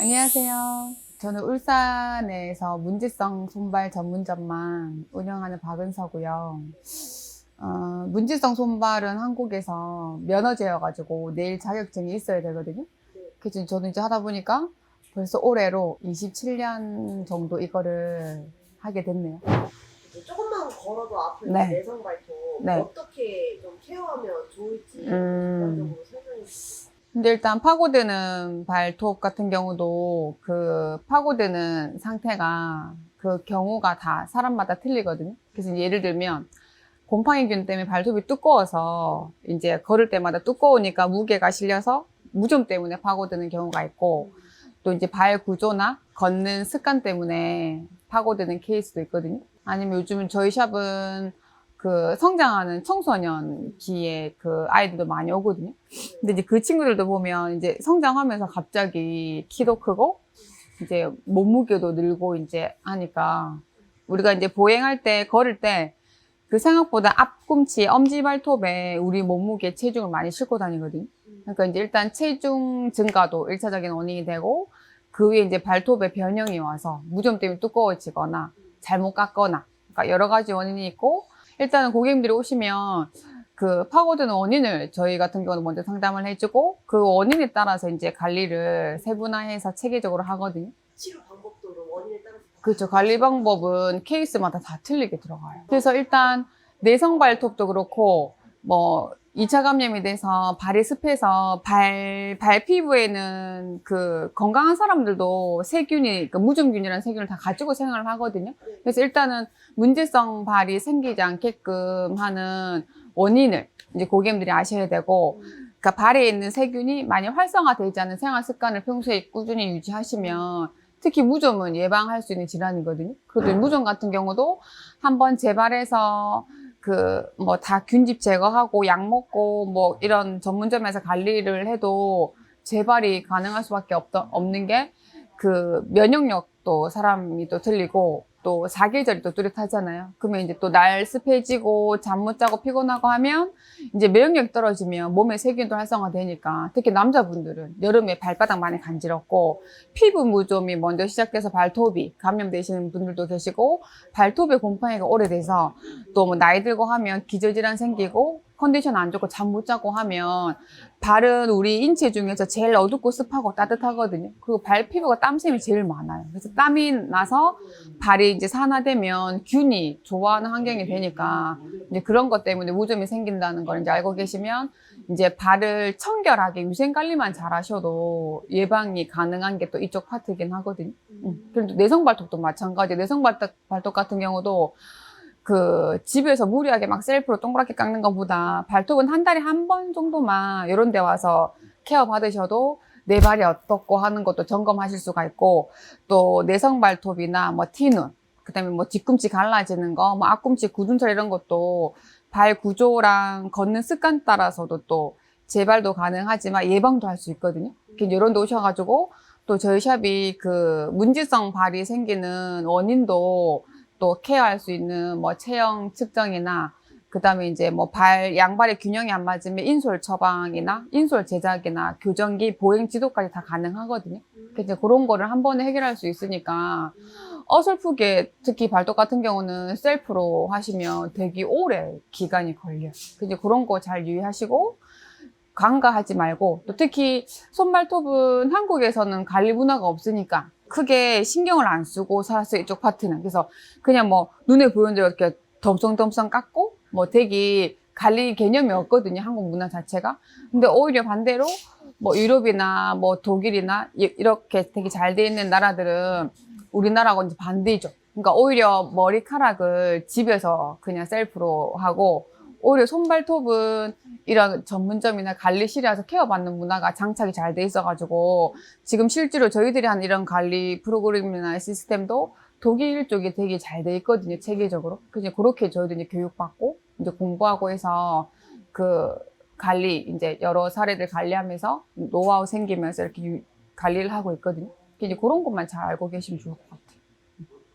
안녕하세요. 저는 울산에서 문지성 손발 전문점만 운영하는 박은서고요. 어, 문지성 손발은 한국에서 면허제여가지고 내일 자격증이 있어야 되거든요. 그래서 저는 이제 하다 보니까 벌써 올해로 27년 정도 이거를 하게 됐네요. 조금만 걸어도 아픈 네. 내성 발톱 네. 어떻게 좀 케어하면 좋을지 음. 전반적으로 설명해 주세요. 근데 일단 파고드는 발톱 같은 경우도 그 파고드는 상태가 그 경우가 다 사람마다 틀리거든요. 그래서 예를 들면 곰팡이균 때문에 발톱이 두꺼워서 이제 걸을 때마다 두꺼우니까 무게가 실려서 무좀 때문에 파고드는 경우가 있고 또 이제 발 구조나 걷는 습관 때문에 파고드는 케이스도 있거든요. 아니면 요즘은 저희 샵은 그 성장하는 청소년기에 그 아이들도 많이 오거든요. 근데 이제 그 친구들도 보면 이제 성장하면서 갑자기 키도 크고 이제 몸무게도 늘고 이제 하니까 우리가 이제 보행할 때 걸을 때 그 생각보다 앞꿈치 엄지발톱에 우리 몸무게 체중을 많이 싣고 다니거든요. 그러니까 이제 일단 체중 증가도 일차적인 원인이 되고 그 위에 이제 발톱에 변형이 와서 무좀 때문에 두꺼워지거나 잘못 깎거나 그러니까 여러 가지 원인이 있고 일단은 고객님들이 오시면 그 파고드는 원인을 저희 같은 경우는 먼저 상담을 해주고 그 원인에 따라서 이제 관리를 세분화해서 체계적으로 하거든요. 치료 방법도 원인에 따라서 다 그렇죠. 관리 방법은 케이스마다 다 틀리게 들어가요. 그래서 일단 내성 발톱도 그렇고 뭐 2차 감염이 돼서 발이 습해서 발, 발 피부에는 그 건강한 사람들도 세균이, 그 무좀균이라는 세균을 다 가지고 생활을 하거든요. 그래서 일단은 문제성 발이 생기지 않게끔 하는 원인을 이제 고객님들이 아셔야 되고, 그러니까 발에 있는 세균이 많이 활성화되지 않은 생활 습관을 평소에 꾸준히 유지하시면 특히 무좀은 예방할 수 있는 질환이거든요. 그리고 무좀 같은 경우도 한번 재발해서 그 뭐 다 균집 제거하고 약 먹고 뭐 이런 전문점에서 관리를 해도 재발이 가능할 수밖에 없, 없는 게 그 면역력도 사람이 또 틀리고 또 사계절이 또 뚜렷하잖아요. 그러면 이제 또 날 습해지고 잠 못 자고 피곤하고 하면 이제 면역력 떨어지면 몸에 세균도 활성화되니까 특히 남자분들은 여름에 발바닥 많이 간지럽고 피부 무좀이 먼저 시작돼서 발톱이 감염되시는 분들도 계시고 발톱에 곰팡이가 오래돼서 또 뭐 나이 들고 하면 기저질환 생기고 컨디션 안 좋고 잠 못 자고 하면 발은 우리 인체 중에서 제일 어둡고 습하고 따뜻하거든요. 그리고 발 피부가 땀샘이 제일 많아요. 그래서 땀이 나서 발이 이제 산화되면 균이 좋아하는 환경이 되니까 이제 그런 것 때문에 무좀이 생긴다는 걸 이제 알고 계시면 이제 발을 청결하게 위생 관리만 잘 하셔도 예방이 가능한 게 또 이쪽 파트이긴 하거든요. 음. 그리고 내성 발톱도 마찬가지. 내성 발톱, 발톱 같은 경우도 그 집에서 무리하게 막 셀프로 동그랗게 깎는 것보다 발톱은 한 달에 한 번 정도만 이런 데 와서 케어 받으셔도 내 발이 어떻고 하는 것도 점검하실 수가 있고 또 내성 발톱이나 뭐 티눈 그다음에 뭐 뒤꿈치 갈라지는 거, 뭐 앞꿈치 굳은살 이런 것도 발 구조랑 걷는 습관 따라서도 또 재발도 가능하지만 예방도 할 수 있거든요. 이런 데 오셔가지고 또 저희 샵이 그 문지성 발이 생기는 원인도 또 케어할 수 있는 뭐 체형 측정이나 그다음에 이제 뭐 발 양발의 균형이 안 맞으면 인솔 처방이나 인솔 제작이나 교정기 보행 지도까지 다 가능하거든요. 그래서 그런 거를 한 번에 해결할 수 있으니까 어설프게 특히 발톱 같은 경우는 셀프로 하시면 되게 오래 기간이 걸려요. 이제 그런 거 잘 유의하시고 간과하지 말고 또 특히 손발톱은 한국에서는 관리 문화가 없으니까 크게 신경을 안 쓰고 살았어요 이쪽 파트는. 그래서 그냥 뭐 눈에 보이는 대로 이렇게 덤성덤성 깎고 뭐 되게 관리 개념이 없거든요 한국 문화 자체가. 근데 오히려 반대로 뭐 유럽이나 뭐 독일이나 이- 이렇게 되게 잘 돼 있는 나라들은 우리나라하고 이제 반대죠. 그러니까 오히려 머리카락을 집에서 그냥 셀프로 하고 오히려 손발톱은 이런 전문점이나 관리실에 와서 케어받는 문화가 장착이 잘 돼 있어가지고 지금 실제로 저희들이 하는 이런 관리 프로그램이나 시스템도 독일 쪽이 되게 잘 돼 있거든요 체계적으로 그래서 그렇게 저희도 이제 교육받고 이제 공부하고 해서 그 관리 이제 여러 사례들 관리하면서 노하우 생기면서 이렇게 유- 관리를 하고 있거든요 이제 그런 것만 잘 알고 계시면 좋을 것 같아요.